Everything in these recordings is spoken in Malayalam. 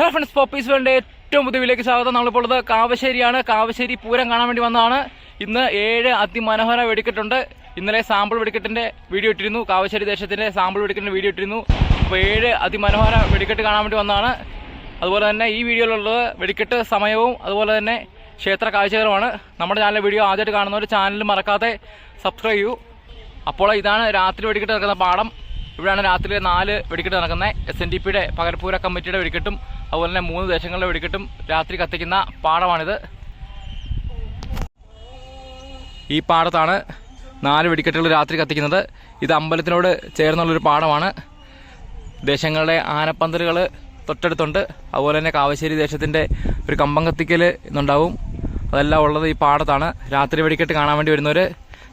ഹലോ ഫ്രണ്ട്സ് പോപ്പീസ് വേണ്ട ഏറ്റവും പുതിയ വീട്ടിലേക്ക് സ്വാഗതം. നമ്മളിപ്പോൾ ഉള്ളത് കാവശ്ശേരിയാണ്. കാവശ്ശേരി പൂരം കാണാൻ വേണ്ടി വന്നതാണ്. ഇന്ന് ഏഴ് അതിമനോഹര വെടിക്കെട്ടുണ്ട്. ഇന്നലെ സാമ്പിൾ വെടിക്കെട്ടിന്റെ വീഡിയോ ഇട്ടിരുന്നു. കാവശ്ശേരി ദേശത്തിന്റെ സാമ്പിൾ വെടിക്കെട്ടിന്റെ വീഡിയോ ഇട്ടിരുന്നു. അപ്പോൾ ഏഴ് അതിമനോഹര വെടിക്കെട്ട് കാണാൻ വേണ്ടി വന്നതാണ്. അതുപോലെ തന്നെ ഈ വീഡിയോയിലുള്ളത് വെടിക്കെട്ട് സമയവും അതുപോലെ തന്നെ ക്ഷേത്ര കാഴ്ചകളുമാണ്. നമ്മുടെ ചാനലിലെ വീഡിയോ ആദ്യമായിട്ട് കാണുന്നവർ ചാനൽ മറക്കാതെ സബ്സ്ക്രൈബ് ചെയ്യൂ. അപ്പോൾ ഇതാണ് രാത്രി വെടിക്കെട്ട് നടക്കുന്ന പാടം. ഇവിടെയാണ് രാത്രി നാല് വെടിക്കെട്ട് നടക്കുന്നത്. എസ് എൻ ഡി പിയുടെ പകരപ്പൂര കമ്മിറ്റിയുടെ വെടിക്കെട്ടും അതുപോലെ തന്നെ മൂന്ന് ദേശങ്ങളിലെ വെടിക്കെട്ടും രാത്രി കത്തിക്കുന്ന പാടമാണിത്. ഈ പാടത്താണ് നാല് വെടിക്കെട്ടുകൾ രാത്രി കത്തിക്കുന്നത്. ഇത് അമ്പലത്തിനോട് ചേർന്നുള്ളൊരു പാടമാണ്. ദേശങ്ങളുടെ ആനപ്പന്തലുകൾ തൊട്ടടുത്തുണ്ട്. അതുപോലെ തന്നെ കാവശ്ശേരി ദേശത്തിന്റെ ഒരു കമ്പം കത്തിക്കൽ ഇന്നുണ്ടാവും. അതെല്ലാം ഉള്ളത് ഈ പാടത്താണ്. രാത്രി വെടിക്കെട്ട് കാണാൻ വേണ്ടി വരുന്നവർ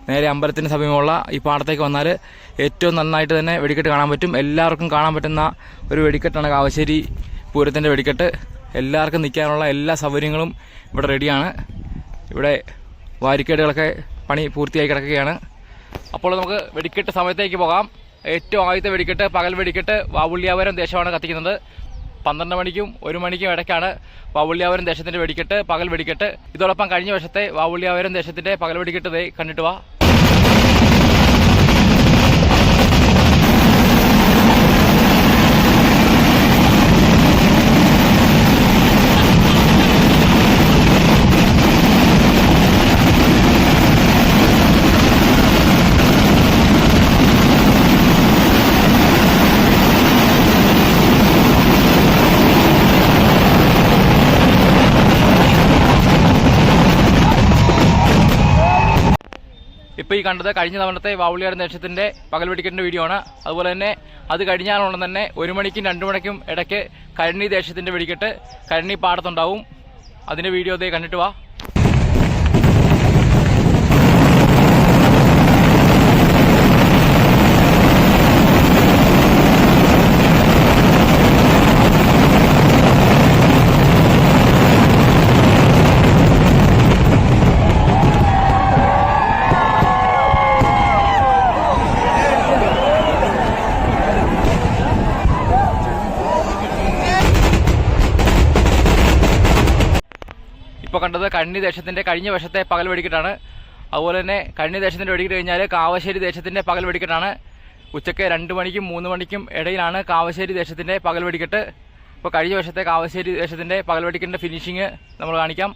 നേരെ അമ്പലത്തിന് സമീപമുള്ള ഈ പാടത്തേക്ക് വന്നാൽ ഏറ്റവും നന്നായിട്ട് തന്നെ വെടിക്കെട്ട് കാണാൻ പറ്റും. എല്ലാവർക്കും കാണാൻ പറ്റുന്ന ഒരു വെടിക്കെട്ടാണ് കാവശ്ശേരി പൂരത്തിന്റെ വെടിക്കെട്ട് എല്ലാവർക്കും നിൽക്കാനുള്ള എല്ലാ സൗകര്യങ്ങളും ഇവിടെ റെഡിയാണ്. ഇവിടെ വാരിക്കേടുകളൊക്കെ പണി പൂർത്തിയായി കിടക്കുകയാണ്. അപ്പോൾ നമുക്ക് വെടിക്കെട്ട് സമയത്തേക്ക് പോകാം. ഏറ്റവും ആദ്യത്തെ വെടിക്കെട്ട് പകൽ വെടിക്കെട്ട് വാവുള്ളിയാവരം ദേശമാണ് കത്തിക്കുന്നത്. പന്ത്രണ്ട് മണിക്കും ഒരു മണിക്കും ഇടയ്ക്കാണ് വാവുള്ളിയാവരം ദേശത്തിന്റെ വെടിക്കെട്ട് പകൽ വെടിക്കെട്ട്. ഇതോടൊപ്പം കഴിഞ്ഞ വർഷത്തെ വാവുള്ളിയാവരം ദേശത്തിന്റെ പകൽ വെടിക്കെട്ട് കണ്ടിട്ട് വാ. ഈ കണ്ടത് കഴിഞ്ഞ തവണത്തെ വാവുളിയാട് ദേശത്തിന്റെ പകൽ വെടിക്കെട്ടിന്റെ വീഡിയോ ആണ്. അതുപോലെ തന്നെ അത് കഴിഞ്ഞാലുള്ള തന്നെ ഒരു മണിക്കും രണ്ടു മണിക്കും ഇടയ്ക്ക് കരണി ദേശത്തിന്റെ വെടിക്കെട്ട് കരണി പാടത്തുണ്ടാവും. അതിന്റെ വീഡിയോ ദേ കണ്ടിട്ട് വാ. കണ്ടത് കണ്ണി ദേശത്തിന്റെ കഴിഞ്ഞ വർഷത്തെ പകൽ വെടിക്കെട്ടാണ്. അതുപോലെ തന്നെ കണ്ണി ദേശത്തിന്റെ വെടിക്കെട്ട് കഴിഞ്ഞാൽ കാവശ്ശേരി ദേശത്തിന്റെ പകൽ വെടിക്കെട്ടാണ്. ഉച്ചയ്ക്ക് രണ്ട് മണിക്കും മൂന്ന് മണിക്കും ഇടയിലാണ് കാവശ്ശേരി ദേശത്തിന്റെ പകൽ വെടിക്കെട്ട്. ഇപ്പോൾ കഴിഞ്ഞ വർഷത്തെ കാവശ്ശേരി ദേശത്തിന്റെ പകൽ വെടിക്കെട്ടിന്റെ ഫിനിഷിങ് നമ്മൾ കാണിക്കാം.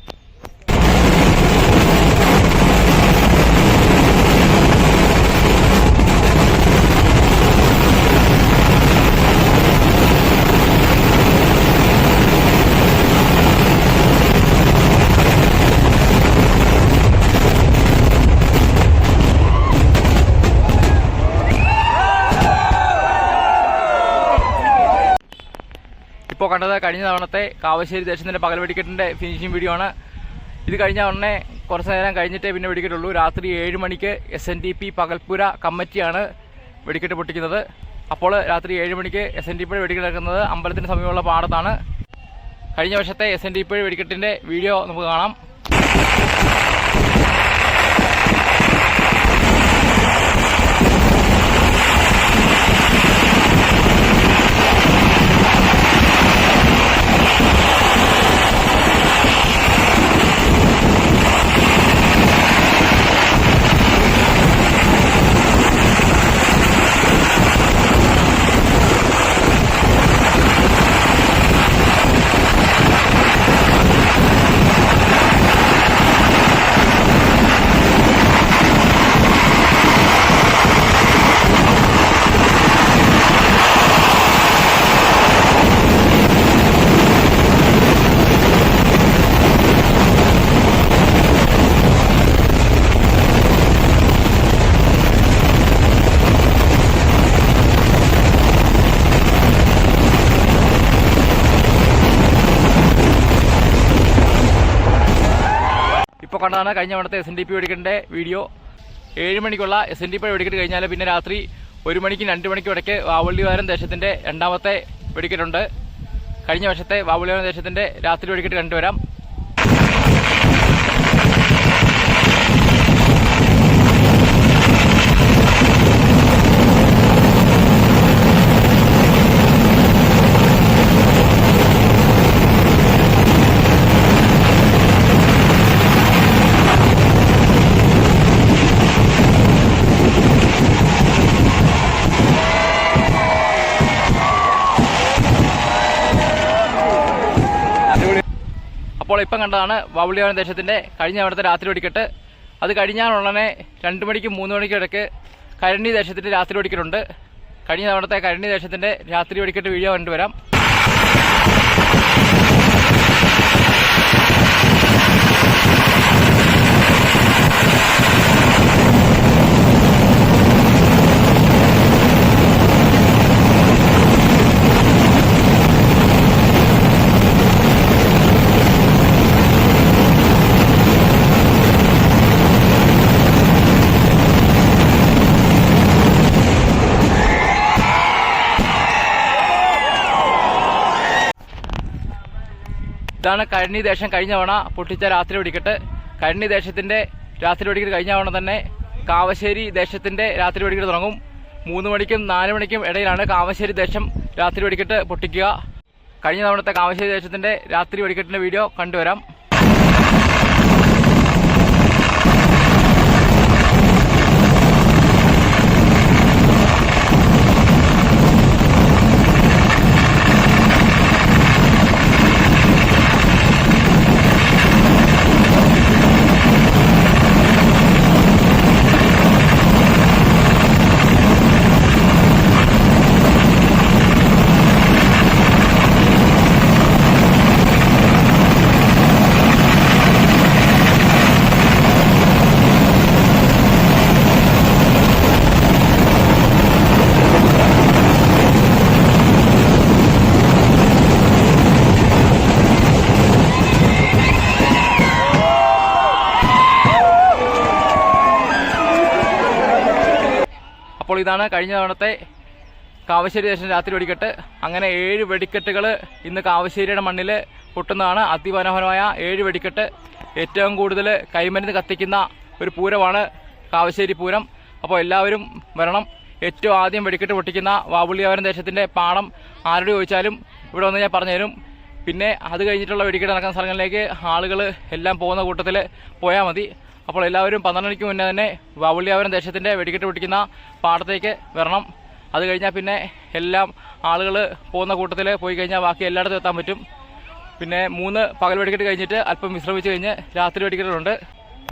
ഇപ്പോൾ കണ്ടത് കഴിഞ്ഞ തവണത്തെ കാവശ്ശേരി ദേശത്തിന്റെ പകൽ വെടിക്കെട്ടിന്റെ ഫിനിഷിംഗ് വീഡിയോ ആണ്. ഇത് കഴിഞ്ഞ ഉടനെ കുറച്ച് നേരം കഴിഞ്ഞിട്ടേ പിന്നെ വെടിക്കെട്ടുള്ളൂ. രാത്രി ഏഴ് മണിക്ക് എസ് എൻ ഡി പി പകൽപ്പുര കമ്മിറ്റിയാണ് വെടിക്കെട്ട് പൊട്ടിക്കുന്നത്. അപ്പോൾ രാത്രി ഏഴ് മണിക്ക് എസ് എൻ ഡി പിയുടെ വെടിക്കെട്ട് നടക്കുന്നത് അമ്പലത്തിന് സമീപമുള്ള പാടത്താണ്. കഴിഞ്ഞ വർഷത്തെ എസ് എൻ ഡി പി വെടിക്കെട്ടിന്റെ വീഡിയോ നമുക്ക് കാണാം. കണ്ടതാണ് കഴിഞ്ഞ തവണത്തെ എസ് എൻ ഡി പി വെടിക്കെട്ടിന്റെ വീഡിയോ. ഏഴ് മണിക്കുള്ള എസ് എൻ ഡി പി വെടിക്കെട്ട് കഴിഞ്ഞാൽ പിന്നെ രാത്രി ഒരു മണിക്കും രണ്ട് മണിക്കും ഇടയ്ക്ക് വാവുള്ളിവാരം ദേശത്തിന്റെ രണ്ടാമത്തെ വെടിക്കെട്ടുണ്ട്. കഴിഞ്ഞ വർഷത്തെ വാവുള്ളിവാരം ദേശത്തിന്റെ രാത്രി വെടിക്കെട്ട് കണ്ടുവരാം. അപ്പോൾ ഇപ്പം കണ്ടതാണ് വൗളിയാവൻ ദേശത്തിന്റെ കഴിഞ്ഞ അവിടുത്തെ രാത്രി വെടിക്കെട്ട്. അത് കഴിഞ്ഞാൽ ഉടനെ രണ്ട് മണിക്കും മൂന്ന് മണിക്കും ഇടയ്ക്ക് കരണി ദേശത്തിന്റെ രാത്രി വെടിക്കെട്ടുണ്ട്. കഴിഞ്ഞ അവിടുത്തെ കരണി ദേശത്തിന്റെ രാത്രി വെടിക്കെട്ട് വീഡിയോ കണ്ടുവരാം. ഇതാണ് കഴനി ദേശം കഴിഞ്ഞ തവണ പൊട്ടിച്ച രാത്രി വെടിക്കെട്ട്. കഴനി ദേശത്തിന്റെ രാത്രി വെടിക്കെട്ട് കഴിഞ്ഞ തവണ തന്നെ കാവശ്ശേരി ദേശത്തിന്റെ രാത്രി വെടിക്കെട്ട് തുടങ്ങും. മൂന്ന് മണിക്കും നാല് മണിക്കും ഇടയിലാണ് കാവശ്ശേരി ദേശം രാത്രി വെടിക്കെട്ട് പൊട്ടിക്കുക. കഴിഞ്ഞ തവണത്തെ കാവശ്ശേരി ദേശത്തിന്റെ രാത്രി വെടിക്കെട്ടിന്റെ വീഡിയോ കണ്ടുവരാം. ഇതാണ് കഴിഞ്ഞ തവണത്തെ കാവശ്ശേരി ദേശം രാത്രി വെടിക്കെട്ട്. അങ്ങനെ ഏഴ് വെടിക്കെട്ടുകൾ ഇന്ന് കാവശ്ശേരിയുടെ മണ്ണിൽ പൊട്ടുന്നതാണ് അതിമനോഹരമായ ഏഴ് വെടിക്കെട്ട്. ഏറ്റവും കൂടുതൽ കൈമരുന്ന് കത്തിക്കുന്ന ഒരു പൂരമാണ് കാവശ്ശേരി പൂരം. അപ്പോൾ എല്ലാവരും വരണം. ഏറ്റവും ആദ്യം വെടിക്കെട്ട് പൊട്ടിക്കുന്ന വാവുള്ളിയാവരം ദേശത്തിന്റെ പാടം ആരോട് ചോദിച്ചാലും ഇവിടെ വന്ന് ഞാൻ പറഞ്ഞുതരും. പിന്നെ അത് കഴിഞ്ഞിട്ടുള്ള വെടിക്കെട്ട് നടക്കുന്ന സ്ഥലങ്ങളിലേക്ക് ആളുകൾ എല്ലാം പോകുന്ന കൂട്ടത്തിൽ പോയാൽ മതി. അപ്പോൾ എല്ലാവരും പന്ത്രണ്ട് മണിക്ക് മുന്നേ തന്നെ വവുള്ളിയാവരം ദേശത്തിന്റെ വെടിക്കെട്ട് പിടിക്കുന്ന പാടത്തേക്ക് വരണം. അത് കഴിഞ്ഞാൽ പിന്നെ എല്ലാം ആളുകൾ പോകുന്ന കൂട്ടത്തിൽ പോയി കഴിഞ്ഞാൽ ബാക്കി എല്ലായിടത്തും എത്താൻ പറ്റും. പിന്നെ മൂന്ന് പകൽ വെടിക്കെട്ട് കഴിഞ്ഞിട്ട് അല്പം വിശ്രമിച്ച് കഴിഞ്ഞ് രാത്രി വെടിക്കെട്ടുകളുണ്ട്.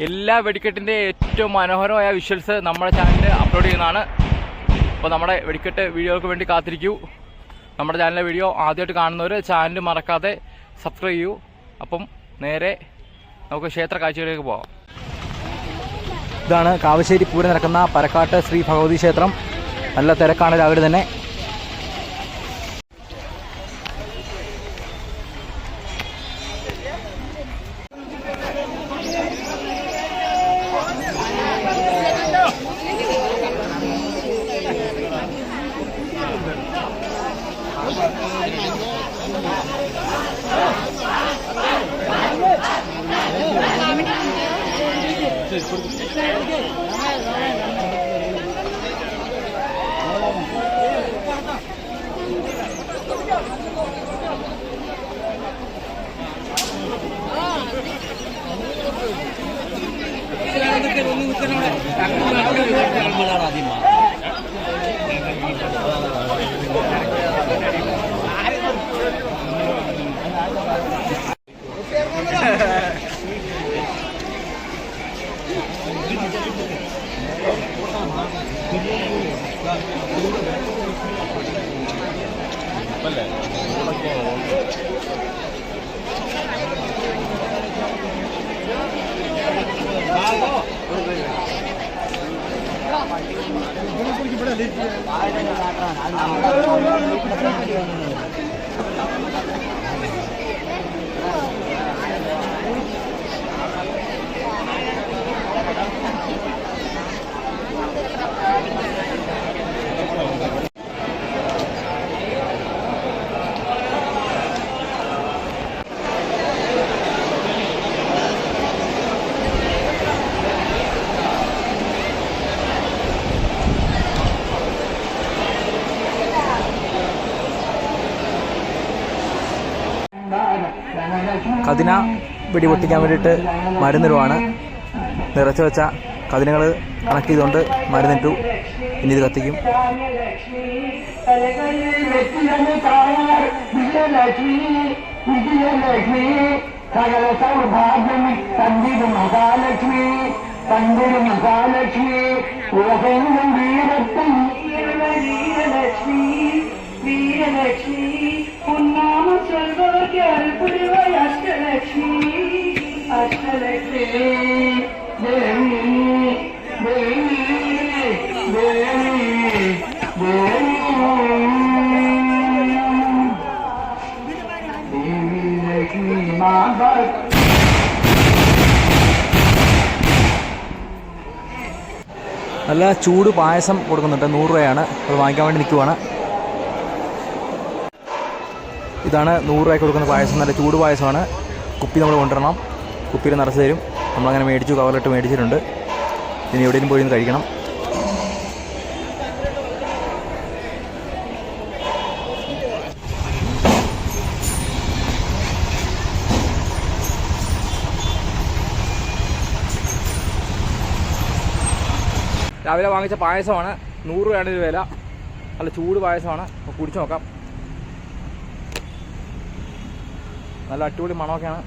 എല്ലാ വെടിക്കെട്ടിന്റെ ഏറ്റവും മനോഹരമായ വിഷ്വൽസ് നമ്മുടെ ചാനലിൽ അപ്ലോഡ് ചെയ്യുന്നതാണ്. അപ്പോൾ നമ്മുടെ വെടിക്കെട്ട് വീഡിയോകൾക്ക് വേണ്ടി കാത്തിരിക്കൂ. നമ്മുടെ ചാനലിലെ വീഡിയോ ആദ്യമായിട്ട് കാണുന്നവർ ചാനൽ മറക്കാതെ സബ്സ്ക്രൈബ് ചെയ്യൂ. അപ്പം നേരെ നമുക്ക് ക്ഷേത്ര കാഴ്ചകളിലേക്ക് പോകാം. ഇതാണ് കാവശ്ശേരി പൂരം നടക്കുന്ന പരക്കാട്ട് ശ്രീ ഭഗവതി ക്ഷേത്രം. നല്ല തിരക്കാണ് രാവിലെ തന്നെ. Gracias. ada yang ada കതിന വെടിപൊട്ടിക്കാൻ വേണ്ടിയിട്ട് മരുന്നിടുവാണ് നിറച്ചു വെച്ച കതിനകൾ കണക്ട് ചെയ്തുകൊണ്ട് മരുന്നിട്ടു ഇനി ഇത് കത്തിക്കും. സകല വീരലക്ഷ്മി വീരലക്ഷ്മി നല്ല ചൂട് പായസം കൊടുക്കുന്നുണ്ട്. നൂറ് രൂപയാണ്. അത് വാങ്ങിക്കാൻ വേണ്ടി നിൽക്കുവാണ്. ഇതാണ് നൂറ് രൂപയ്ക്ക് കൊടുക്കുന്ന പായസം. നല്ല ചൂട് പായസമാണ്. കുപ്പി നമ്മൾ കൊണ്ടുവരണം. കുപ്പിയിൽ നിറച്ച് തരും. നമ്മളങ്ങനെ മേടിച്ചു കവറിലിട്ട് മേടിച്ചിട്ടുണ്ട്. ഇനി എവിടെയും പോയി കഴിക്കണം. രാവിലെ വാങ്ങിച്ച പായസമാണ്. നൂറ് രൂപയാണ് ഇത് വില. നല്ല ചൂട് പായസമാണ്. കുടിച്ചു നോക്കാം. നല്ല അടിപൊളി മണമൊക്കെയാണ്.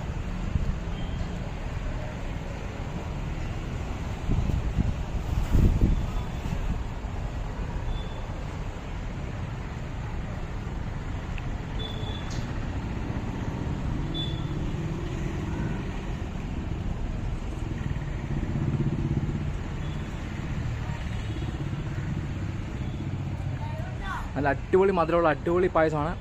നല്ല അടിപൊളി മധുരമുള്ള അടിപൊളി പായസമാണ്.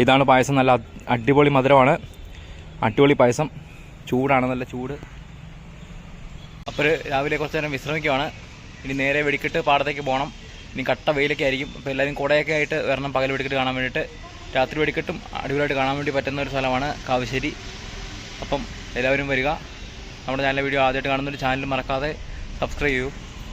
ഇതാണ് പായസം നല്ല അടിപൊളി മധുരമാണ്. അടിപൊളി പായസം. ചൂടാണ് നല്ല ചൂട്. അപ്പോൾ രാവിലെ കുറച്ച് നേരം വിശ്രമിക്കുകയാണ് ഇനി നേരെ വെടിക്കെട്ട് പാടത്തേക്ക് പോകണം ഇനി കട്ട വെയിലൊക്കെ ആയിരിക്കും. അപ്പോൾ എല്ലാവരും കുടയൊക്കെ ആയിട്ട് വരണം പകൽ വെടിക്കെട്ട് കാണാൻ വേണ്ടിയിട്ട്. രാത്രി വെടിക്കെട്ടും അടിപൊളിയായിട്ട് കാണാൻ വേണ്ടി പറ്റുന്ന ഒരു സ്ഥലമാണ് കാവശ്ശേരി. അപ്പം എല്ലാവരും വരിക. നമ്മുടെ ചാനലിലെ വീഡിയോ ആദ്യമായിട്ട് കാണുന്നൊരു ചാനൽ മറക്കാതെ സബ്സ്ക്രൈബ് ചെയ്യൂ.